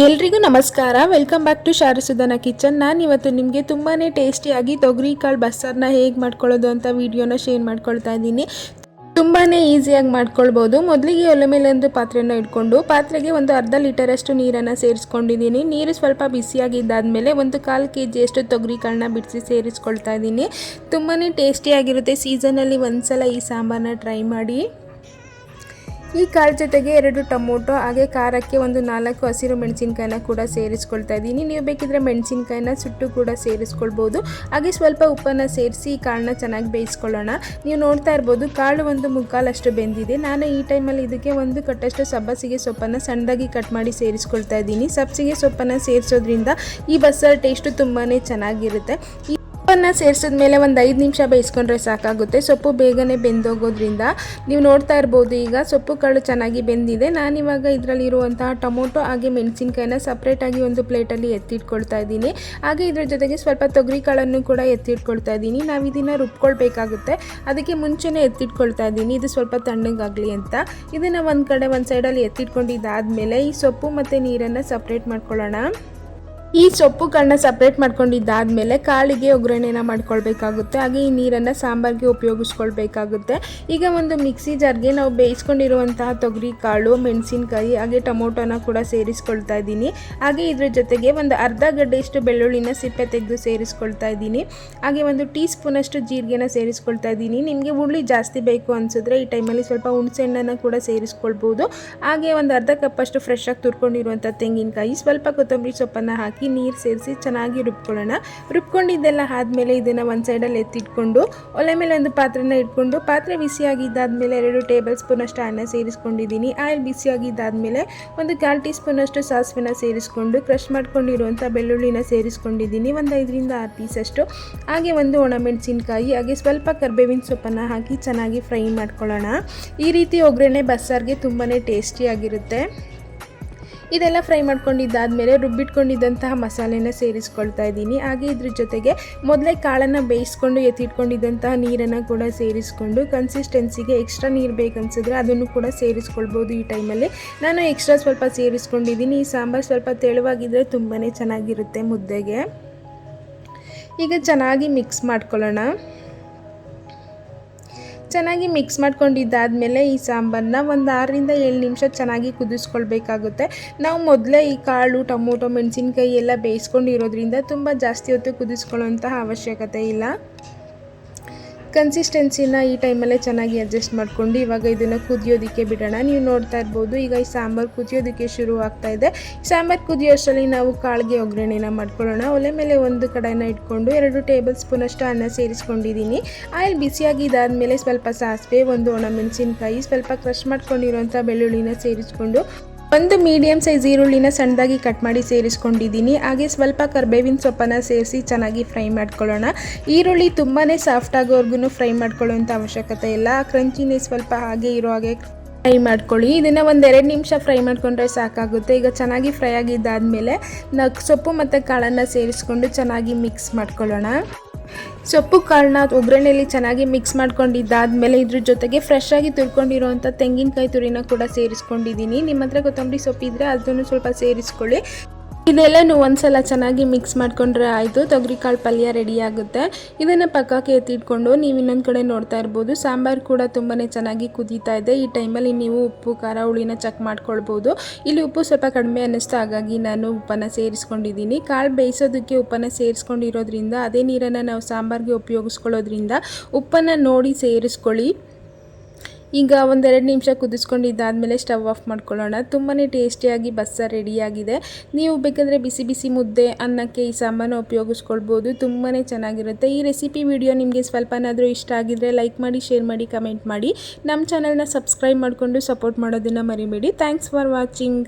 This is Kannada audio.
ಎಲ್ರಿಗೂ ನಮಸ್ಕಾರ. ವೆಲ್ಕಮ್ ಬ್ಯಾಕ್ ಟು ಶಾರಸುಧನ ಕಿಚನ್ ನಾನು ಇವತ್ತು ನಿಮಗೆ ತುಂಬಾ ಟೇಸ್ಟಿಯಾಗಿ ತೊಗರಿಕಾಳು ಬಸ್ಸಾರನ್ನ ಹೇಗೆ ಮಾಡ್ಕೊಳ್ಳೋದು ಅಂತ ವಿಡಿಯೋನ ಶೇರ್ ಮಾಡ್ಕೊಳ್ತಾ ಇದ್ದೀನಿ. ತುಂಬಾ ಈಸಿಯಾಗಿ ಮಾಡ್ಕೊಳ್ಬೋದು. ಮೊದಲಿಗೆ ಒಲೆ ಮೇಲೆ ಒಂದು ಪಾತ್ರೆನ ಇಟ್ಕೊಂಡು ಪಾತ್ರೆಗೆ ಒಂದು ಅರ್ಧ ಲೀಟರಷ್ಟು ನೀರನ್ನು ಸೇರಿಸ್ಕೊಂಡಿದ್ದೀನಿ. ನೀರು ಸ್ವಲ್ಪ ಬಿಸಿಯಾಗಿದ್ದಾದಮೇಲೆ ಒಂದು ಕಾಲು ಕೆ ಜಿಯಷ್ಟು ತೊಗರಿಕಾಳನ್ನ ಬಿಡಿಸಿ ಸೇರಿಸ್ಕೊಳ್ತಾ ಇದ್ದೀನಿ. ತುಂಬಾ ಟೇಸ್ಟಿಯಾಗಿರುತ್ತೆ. ಸೀಸನಲ್ಲಿ ಒಂದು ಸಲ ಈ ಸಾಂಬಾರನ್ನ ಟ್ರೈ ಮಾಡಿ. ಈ ಕಾಳು ಜೊತೆಗೆ ಎರಡು ಟೊಮೊಟೊ, ಹಾಗೆ ಖಾರಕ್ಕೆ ಒಂದು ನಾಲ್ಕು ಹಸಿರು ಮೆಣಸಿನ್ಕಾಯಿನ ಕೂಡ ಸೇರಿಸ್ಕೊಳ್ತಾ ಇದ್ದೀನಿ. ನೀವು ಬೇಕಿದ್ರೆ ಮೆಣಸಿನಕಾಯಿನ ಸುಟ್ಟು ಕೂಡ ಸೇರಿಸ್ಕೊಳ್ಬೋದು. ಹಾಗೆ ಸ್ವಲ್ಪ ಉಪ್ಪನ್ನು ಸೇರಿಸಿ ಈ ಕಾಳನ್ನ ಚೆನ್ನಾಗಿ ಬೇಯಿಸ್ಕೊಳ್ಳೋಣ. ನೀವು ನೋಡ್ತಾ ಇರ್ಬೋದು, ಕಾಳು ಒಂದು ಮುಕ್ಕಾಲಷ್ಟು ಬೆಂದಿದೆ. ನಾನು ಈ ಟೈಮಲ್ಲಿ ಇದಕ್ಕೆ ಒಂದು ಕಟ್ಟಷ್ಟು ಸಬ್ಬಸಿಗೆ ಸೊಪ್ಪನ್ನು ಸಣ್ಣದಾಗಿ ಕಟ್ ಮಾಡಿ ಸೇರಿಸ್ಕೊಳ್ತಾ ಇದ್ದೀನಿ. ಸಬ್ಬಸಿಗೆ ಸೊಪ್ಪನ್ನು ಸೇರಿಸೋದ್ರಿಂದ ಈ ಬಸ್ಸಾರು ಟೇಸ್ಟು ತುಂಬಾ ಚೆನ್ನಾಗಿರುತ್ತೆ. ಸೊಪ್ಪನ್ನು ಸೇರಿಸಿದ ಮೇಲೆ ಒಂದು ಐದು ನಿಮಿಷ ಬೇಯಿಸ್ಕೊಂಡ್ರೆ ಸಾಕಾಗುತ್ತೆ. ಸೊಪ್ಪು ಬೇಗನೆ ಬೆಂದೋಗೋದ್ರಿಂದ ನೀವು ನೋಡ್ತಾ ಇರ್ಬೋದು ಈಗ ಸೊಪ್ಪು ಕಾಳು ಚೆನ್ನಾಗಿ ಬೆಂದಿದೆ. ನಾನಿವಾಗ ಇದರಲ್ಲಿರುವಂತಹ ಟೊಮೊಟೊ ಹಾಗೆ ಮೆಣಸಿನ್ಕಾಯಿನ ಸಪ್ರೇಟಾಗಿ ಒಂದು ಪ್ಲೇಟಲ್ಲಿ ಎತ್ತಿಟ್ಕೊಳ್ತಾ ಇದ್ದೀನಿ. ಹಾಗೆ ಇದರ ಜೊತೆಗೆ ಸ್ವಲ್ಪ ತೊಗರಿ ಕಾಳನ್ನು ಕೂಡ ಎತ್ತಿಟ್ಕೊಳ್ತಾ ಇದ್ದೀನಿ. ನಾವು ಇದನ್ನು ರುಬ್ಕೊಳ್ಬೇಕಾಗುತ್ತೆ. ಅದಕ್ಕೆ ಮುಂಚೆನೇ ಎತ್ತಿಟ್ಕೊಳ್ತಾ ಇದ್ದೀನಿ. ಇದು ಸ್ವಲ್ಪ ತಣ್ಣಗಾಗಲಿ ಅಂತ. ಇದನ್ನು ಒಂದು ಕಡೆ ಒಂದು ಸೈಡಲ್ಲಿ ಎತ್ತಿಟ್ಕೊಂಡಿದ್ದಾದಮೇಲೆ ಈ ಸೊಪ್ಪು ಮತ್ತು ನೀರನ್ನು ಸಪ್ರೇಟ್ ಮಾಡ್ಕೊಳ್ಳೋಣ. ಈ ಸೊಪ್ಪುಗಳನ್ನ ಸಪ್ರೇಟ್ ಮಾಡ್ಕೊಂಡಿದ್ದಾದಮೇಲೆ ಕಾಳಿಗೆ ಒಗ್ಗರಣೆನ ಮಾಡ್ಕೊಳ್ಬೇಕಾಗುತ್ತೆ. ಹಾಗೆ ಈ ನೀರನ್ನು ಸಾಂಬಾರಿಗೆ ಉಪಯೋಗಿಸ್ಕೊಳ್ಬೇಕಾಗುತ್ತೆ. ಈಗ ಒಂದು ಮಿಕ್ಸಿ ಜಾರ್ಗೆ ನಾವು ಬೇಯಿಸ್ಕೊಂಡಿರುವಂತಹ ತೊಗರಿ, ಕಾಳು, ಮೆಣಸಿನ್ಕಾಯಿ, ಹಾಗೆ ಟೊಮೊಟೊನ ಕೂಡ ಸೇರಿಸ್ಕೊಳ್ತಾ ಇದ್ದೀನಿ. ಹಾಗೆ ಇದ್ರ ಜೊತೆಗೆ ಒಂದು ಅರ್ಧ ಗಡ್ಡೆಯಷ್ಟು ಬೆಳ್ಳುಳ್ಳಿನ ಸಿಪ್ಪೆ ತೆಗೆದು ಸೇರಿಸ್ಕೊಳ್ತಾ ಇದ್ದೀನಿ. ಹಾಗೆ ಒಂದು ಟೀ ಸ್ಪೂನಷ್ಟು ಜೀರಿಗೆನ ಸೇರಿಸ್ಕೊಳ್ತಾ ಇದ್ದೀನಿ. ನಿಮಗೆ ಹುಳಿ ಜಾಸ್ತಿ ಬೇಕು ಅನಿಸಿದ್ರೆ ಈ ಟೈಮಲ್ಲಿ ಸ್ವಲ್ಪ ಹುಣಸೆಹಣ್ಣನ್ನು ಕೂಡ ಸೇರಿಸ್ಕೊಳ್ಬೋದು. ಹಾಗೆ ಒಂದು ಅರ್ಧ ಕಪ್ಪಷ್ಟು ಫ್ರೆಶ್ ಆಗಿ ತುರ್ಕೊಂಡಿರುವಂಥ ತೆಂಗಿನಕಾಯಿ, ಸ್ವಲ್ಪ ಕೊತ್ತಂಬರಿ ಸೊಪ್ಪನ್ನು ಹಾಕಿ ನೀರು ಸೇರಿಸಿ ಚೆನ್ನಾಗಿ ರುಬ್ಕೊಳ್ಳೋಣ. ರುಬ್ಕೊಂಡಿದ್ದೆಲ್ಲ ಆದಮೇಲೆ ಇದನ್ನು ಒಂದು ಸೈಡಲ್ಲಿ ಎತ್ತಿಟ್ಕೊಂಡು, ಒಲೆ ಮೇಲೆ ಒಂದು ಪಾತ್ರೆನ ಇಟ್ಕೊಂಡು, ಪಾತ್ರೆ ಬಿಸಿಯಾಗಿದ್ದಾದಮೇಲೆ ಎರಡು ಟೇಬಲ್ ಸ್ಪೂನಷ್ಟು ಅನ್ನ ಸೇರಿಸ್ಕೊಂಡಿದ್ದೀನಿ. ಆಯಿಲ್ ಬಿಸಿಯಾಗಿದ್ದಾದಮೇಲೆ ಒಂದು ಕಾಲು ಟೀ ಸ್ಪೂನಷ್ಟು ಸಾಸಿವೆನ ಸೇರಿಸ್ಕೊಂಡು ಕ್ರಷ್ ಮಾಡ್ಕೊಂಡಿರುವಂಥ ಬೆಳ್ಳುಳ್ಳಿನ ಸೇರಿಸ್ಕೊಂಡಿದ್ದೀನಿ. ಒಂದು ಐದರಿಂದ ಆರು ಪೀಸಷ್ಟು ಹಾಗೆ ಒಂದು ಒಣಮೆಣಸಿನ್ಕಾಯಿ, ಹಾಗೆ ಸ್ವಲ್ಪ ಕರ್ಬೇವಿನ ಸೊಪ್ಪನ್ನು ಹಾಕಿ ಚೆನ್ನಾಗಿ ಫ್ರೈ ಮಾಡ್ಕೊಳ್ಳೋಣ. ಈ ರೀತಿ ಒಗ್ಗರಣೆ ಬಸ್ಸಾರಿಗೆ ತುಂಬಾ ಟೇಸ್ಟಿಯಾಗಿರುತ್ತೆ ಇದೆಲ್ಲ ಫ್ರೈ ಮಾಡ್ಕೊಂಡಿದ್ದಾದಮೇಲೆ ರುಬ್ಬಿಟ್ಕೊಂಡಿದ್ದಂತಹ ಮಸಾಲೆನ ಸೇರಿಸ್ಕೊಳ್ತಾ ಇದ್ದೀನಿ. ಹಾಗೆ ಇದ್ರ ಜೊತೆಗೆ ಮೊದಲೇ ಕಾಳನ್ನು ಬೇಯಿಸ್ಕೊಂಡು ಎತ್ತಿಟ್ಕೊಂಡಿದ್ದಂತಹ ನೀರನ್ನು ಕೂಡ ಸೇರಿಸ್ಕೊಂಡು ಕನ್ಸಿಸ್ಟೆನ್ಸಿಗೆ ಎಕ್ಸ್ಟ್ರಾ ನೀರು ಬೇಕನ್ಸಿದ್ರೆ ಅದನ್ನು ಕೂಡ ಸೇರಿಸ್ಕೊಳ್ಬೋದು ಈ ಟೈಮಲ್ಲಿ. ನಾನು ಎಕ್ಸ್ಟ್ರಾ ಸ್ವಲ್ಪ ಸೇರಿಸ್ಕೊಂಡಿದ್ದೀನಿ. ಈ ಸಾಂಬಾರು ಸ್ವಲ್ಪ ತೆಳುವಾಗಿದ್ದರೆ ತುಂಬಾ ಚೆನ್ನಾಗಿರುತ್ತೆ ಮುದ್ದೆಗೆ. ಈಗ ಚೆನ್ನಾಗಿ ಮಿಕ್ಸ್ ಮಾಡ್ಕೊಳ್ಳೋಣ. ಚೆನ್ನಾಗಿ ಮಿಕ್ಸ್ ಮಾಡ್ಕೊಂಡಿದ್ದಾದಮೇಲೆ ಈ ಸಾಂಬಾರನ್ನ ಒಂದು ಆರರಿಂದ ಏಳು ನಿಮಿಷ ಚೆನ್ನಾಗಿ ಕುದಿಸ್ಕೊಳ್ಬೇಕಾಗುತ್ತೆ. ನಾವು ಮೊದಲೇ ಈ ಕಾಳು, ಟೊಮೊಟೊ, ಮೆಣಸಿನ್ಕಾಯಿ ಎಲ್ಲ ಬೇಯಿಸ್ಕೊಂಡಿರೋದ್ರಿಂದ ತುಂಬ ಜಾಸ್ತಿ ಹೊತ್ತು ಕುದಿಸ್ಕೊಳ್ಳೋಂತಹ ಅವಶ್ಯಕತೆ ಇಲ್ಲ. ಕನ್ಸಿಸ್ಟೆನ್ಸಿನ ಈ ಟೈಮಲ್ಲೇ ಚೆನ್ನಾಗಿ ಅಡ್ಜಸ್ಟ್ ಮಾಡ್ಕೊಂಡು ಇವಾಗ ಇದನ್ನು ಕುದಿಯೋದಕ್ಕೆ ಬಿಡೋಣ. ನೀವು ನೋಡ್ತಾ ಇರ್ಬೋದು, ಈಗ ಈ ಸಾಂಬಾರು ಕುದಿಯೋದಕ್ಕೆ ಶುರು ಆಗ್ತಾ ಇದೆ. ಸಾಂಬಾರು ಕುದಿಯೋಷ್ಟರಲ್ಲಿ ನಾವು ಕಾಳಿಗೆ ಒಗ್ಗರಣೆನ ಮಾಡ್ಕೊಳ್ಳೋಣ. ಒಲೆ ಮೇಲೆ ಒಂದು ಕಡೆನ ಇಟ್ಕೊಂಡು ಎರಡು ಟೇಬಲ್ ಸ್ಪೂನಷ್ಟು ಅನ್ನ ಸೇರಿಸ್ಕೊಂಡಿದ್ದೀನಿ. ಆಯಿಲ್ ಬಿಸಿಯಾಗಿ ಬಿಸಿಯಾಗಿದ್ದಾದಮೇಲೆ ಸ್ವಲ್ಪ ಸಾಸಿವೆ, ಒಂದು ಒಣಮೆಣಸಿನ್ಕಾಯಿ ಸ್ವಲ್ಪ ಕ್ರಷ್ ಮಾಡ್ಕೊಂಡಿರುವಂಥ ಬೆಳ್ಳುಳ್ಳಿನ ಸೇರಿಸ್ಕೊಂಡು ಒಂದು ಮೀಡಿಯಮ್ ಸೈಜ್ ಈರುಳ್ಳಿನ ಸಣ್ಣದಾಗಿ ಕಟ್ ಮಾಡಿ ಸೇರಿಸ್ಕೊಂಡಿದ್ದೀನಿ. ಹಾಗೆ ಸ್ವಲ್ಪ ಕರ್ಬೇವಿನ ಸೊಪ್ಪನ್ನು ಸೇರಿಸಿ ಚೆನ್ನಾಗಿ ಫ್ರೈ ಮಾಡ್ಕೊಳ್ಳೋಣ. ಈರುಳ್ಳಿ ತುಂಬಾ ಸಾಫ್ಟ್ ಆಗೋವರೆಗೂ ಫ್ರೈ ಮಾಡ್ಕೊಳ್ಳೋಂಥ ಅವಶ್ಯಕತೆ ಇಲ್ಲ. ಕ್ರಂಚಿನೇ ಸ್ವಲ್ಪ ಹಾಗೆ ಇರೋ ಹಾಗೆ ಫ್ರೈ ಮಾಡ್ಕೊಳ್ಳಿ. ಇದನ್ನು ಒಂದು ಎರಡು ನಿಮಿಷ ಫ್ರೈ ಮಾಡಿಕೊಂಡ್ರೆ ಸಾಕಾಗುತ್ತೆ. ಈಗ ಚೆನ್ನಾಗಿ ಫ್ರೈ ಆಗಿದ್ದಾದಮೇಲೆ ಸೊಪ್ಪು ಮತ್ತು ಕಾಳನ್ನು ಸೇರಿಸ್ಕೊಂಡು ಚೆನ್ನಾಗಿ ಮಿಕ್ಸ್ ಮಾಡ್ಕೊಳ್ಳೋಣ. ಸೊಪ್ಪು ಕಾಳನ್ನ ಒಗ್ಗರಣೆಯಲ್ಲಿ ಚೆನ್ನಾಗಿ ಮಿಕ್ಸ್ ಮಾಡ್ಕೊಂಡಿದ್ದಾದಮೇಲೆ ಇದ್ರ ಜೊತೆಗೆ ಫ್ರೆಶ್ ಆಗಿ ತುರ್ಕೊಂಡಿರುವಂಥ ತೆಂಗಿನಕಾಯಿ ತುರಿನ ಕೂಡ ಸೇರಿಸ್ಕೊಂಡಿದ್ದೀನಿ. ನಿಮ್ಮ ಹತ್ರ ಕೊತ್ತಂಬರಿ ಸೊಪ್ಪಿದ್ರೆ ಅದನ್ನು ಸ್ವಲ್ಪ ಸೇರಿಸ್ಕೊಳ್ಳಿ. ಇದೆಲ್ಲನೂ ಒಂದ್ಸಲ ಚೆನ್ನಾಗಿ ಮಿಕ್ಸ್ ಮಾಡ್ಕೊಂಡ್ರೆ ಆಯಿತು. ತೊಗರಿಕಾಳು ಪಲ್ಯ ರೆಡಿ ಆಗುತ್ತೆ. ಇದನ್ನು ಪಕ್ಕಕ್ಕೆ ಎತ್ತಿಟ್ಕೊಂಡು ನೀವು ಇನ್ನೊಂದು ಕಡೆ ನೋಡ್ತಾ ಇರ್ಬೋದು. ಸಾಂಬಾರು ಕೂಡ ತುಂಬಾ ಚೆನ್ನಾಗಿ ಕುದೀತಾ ಇದೆ. ಈ ಟೈಮಲ್ಲಿ ನೀವು ಉಪ್ಪು, ಖಾರ, ಹುಳಿನ ಚೆಕ್ ಮಾಡ್ಕೊಳ್ಬೋದು. ಇಲ್ಲಿ ಉಪ್ಪು ಸ್ವಲ್ಪ ಕಡಿಮೆ ಅನ್ನಿಸ್ತು ಹಾಗಾಗಿ ನಾನು ಉಪ್ಪನ್ನು ಸೇರಿಸ್ಕೊಂಡಿದ್ದೀನಿ. ಕಾಳು ಬೇಯಿಸೋದಕ್ಕೆ ಉಪ್ಪನ್ನು ಸೇರಿಸ್ಕೊಂಡಿರೋದ್ರಿಂದ, ಅದೇ ನೀರನ್ನು ನಾವು ಸಾಂಬಾರ್ಗೆ ಉಪಯೋಗಿಸ್ಕೊಳ್ಳೋದ್ರಿಂದ ಉಪ್ಪನ್ನು ನೋಡಿ ಸೇರಿಸ್ಕೊಳ್ಳಿ. ಈಗ ಒಂದೆರಡು ನಿಮಿಷ ಕುದಿಸ್ಕೊಂಡಿದ್ದಾದಮೇಲೆ ಸ್ಟವ್ ಆಫ್ ಮಾಡ್ಕೊಳ್ಳೋಣ. ತುಂಬಾ ಟೇಸ್ಟಿಯಾಗಿ, ಬಸ್ಸಾರು ರೆಡಿಯಾಗಿದೆ. ನೀವು ಬೇಕಾದರೆ ಬಿಸಿ ಬಿಸಿ ಮುದ್ದೆ, ಅನ್ನಕ್ಕೆ ಈ ಸಾಮಾನು ಉಪಯೋಗಿಸ್ಕೊಳ್ಬೋದು. ತುಂಬಾ ಚೆನ್ನಾಗಿರುತ್ತೆ. ಈ ರೆಸಿಪಿ ವಿಡಿಯೋ ನಿಮಗೆ ಸ್ವಲ್ಪನಾದರೂ ಇಷ್ಟ ಆಗಿದ್ರೆ ಲೈಕ್ ಮಾಡಿ, ಶೇರ್ ಮಾಡಿ, ಕಮೆಂಟ್ ಮಾಡಿ. ನಮ್ಮ ಚಾನಲ್ನ ಸಬ್ಸ್ಕ್ರೈಬ್ ಮಾಡಿಕೊಂಡು ಸಪೋರ್ಟ್ ಮಾಡೋದನ್ನು ಮರಿಬೇಡಿ. Thanks for watching.